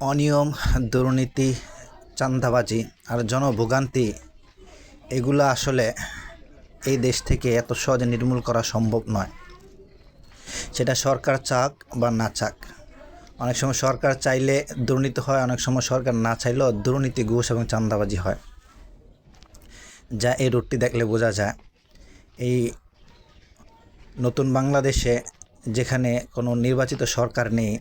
অনিয়ম, দুর্নীতি, চাঁদাবাজি আর জনভোগান্তি, এগুলো আসলে এই দেশ থেকে এত সহজে নির্মূল করা সম্ভব নয়। সেটা সরকার চাক বা না চাক। অনেক সময় সরকার চাইলে দুর্নীতি হয়, অনেক সময় সরকার না চাইলেও দুর্নীতি, ঘুষ এবং চাঁদাবাজি হয়। যা এই রুটটি দেখলে বোঝা যায়। এই নতুন বাংলাদেশে যেখানে কোনো নির্বাচিত সরকার নেই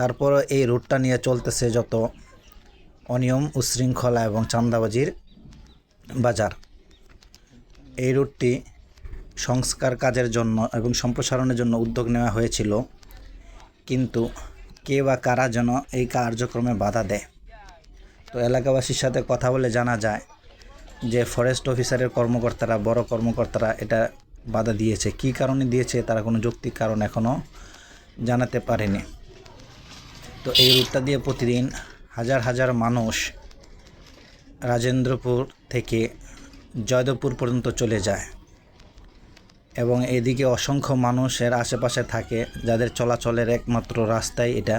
তারপর এই রুটটা নিয়ে চলতেছে যত অনিয়ম, উশৃঙ্খলা এবং চান্দাবাজির বাজার। এই রুটটি সংস্কার কাজের জন্য এবং সম্প্রসারণের জন্য উদ্যোগ নেওয়া হয়েছিল। কিন্তু কে বা কারা যেন এই কার্যক্রমে বাধা দেয়? তো এলাকাবাসীর সাথে কথা বলে জানা যায় যে, ফরেস্ট অফিসারের কর্মকর্তারা, বড় কর্মকর্তারা এটা বাধা দিয়েছে। কী কারণে দিয়েছে তারা কোনো যৌক্তিক কারণ এখনও জানাতে পারেনি। তো এই রুটটা দিয়ে প্রতিদিন হাজার হাজার মানুষ রাজেন্দ্রপুর থেকে জয়দেবপুর পর্যন্ত চলে যায়। এবং এদিকে অসংখ্য মানুষের আশেপাশে থাকে, যাদের চলাচলের একমাত্র রাস্তাই এটা,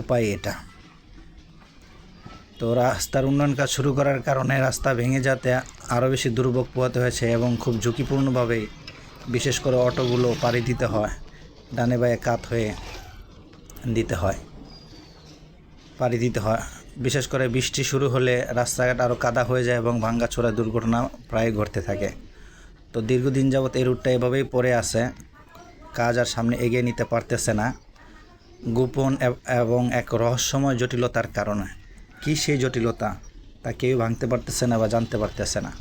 উপায় এটা। তো রাস্তার উন্নয়ন কাজ শুরু করার কারণে রাস্তা ভেঙে যাতে আরও বেশি দুর্ভোগ পোহাতে হয়েছে এবং খুব ঝুঁকিপূর্ণভাবেই বিশেষ করে অটোগুলো পাড়ি দিতে হয়, ডানে বায়ে কাত হয়ে। দিতে হয়, পাড়ি দিতে হয়। বিশেষ করে বৃষ্টি শুরু হলে রাস্তাঘাট আরও কাদা হয়ে যায় এবং ভাঙ্গাচোরা দুর্ঘটনা প্রায় ঘটতে থাকে। তো দীর্ঘদিন যাবৎ এই রুটটা এভাবেই পড়ে আছে। কাজ আর সামনে এগিয়ে নিতে পারতেছে না। গোপন এবং এক রহস্যময় জটিলতার কারণে। কী সেই জটিলতা, তা কেউ ভাঙতে পারতেছে না বা জানতে পারতেছে না।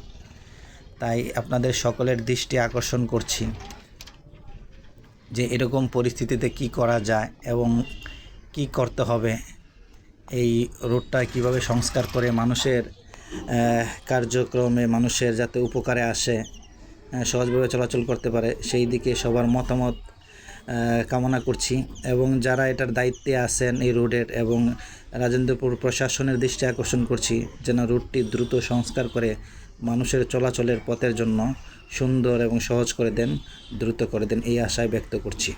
তাই আপনাদের সকলের দৃষ্টি আকর্ষণ করছি। যে এরকম পরিস্থিতিতে কি করা যায় এবং কি করতে হবে, এই রোডটা কীভাবে সংস্কার করে মানুষের কার্যক্রমে মানুষের যাতে উপকারে আসে সহজভাবে চলাচল করতে পারে, সেই দিকে সবার মতামত কামনা করছি। এবং যারা এটার দায়িত্বে আছেন এই রোডের এবং রাজেন্দ্রপুর প্রশাসনের দৃষ্টি আকর্ষণ করছি, যেন রুটটি দ্রুত সংস্কার করে মানুষের চলাচলের পথের জন্য সুন্দর এবং সহজ করে দেন, দ্রুত করে দেন, এই আশায় ব্যক্ত করছি।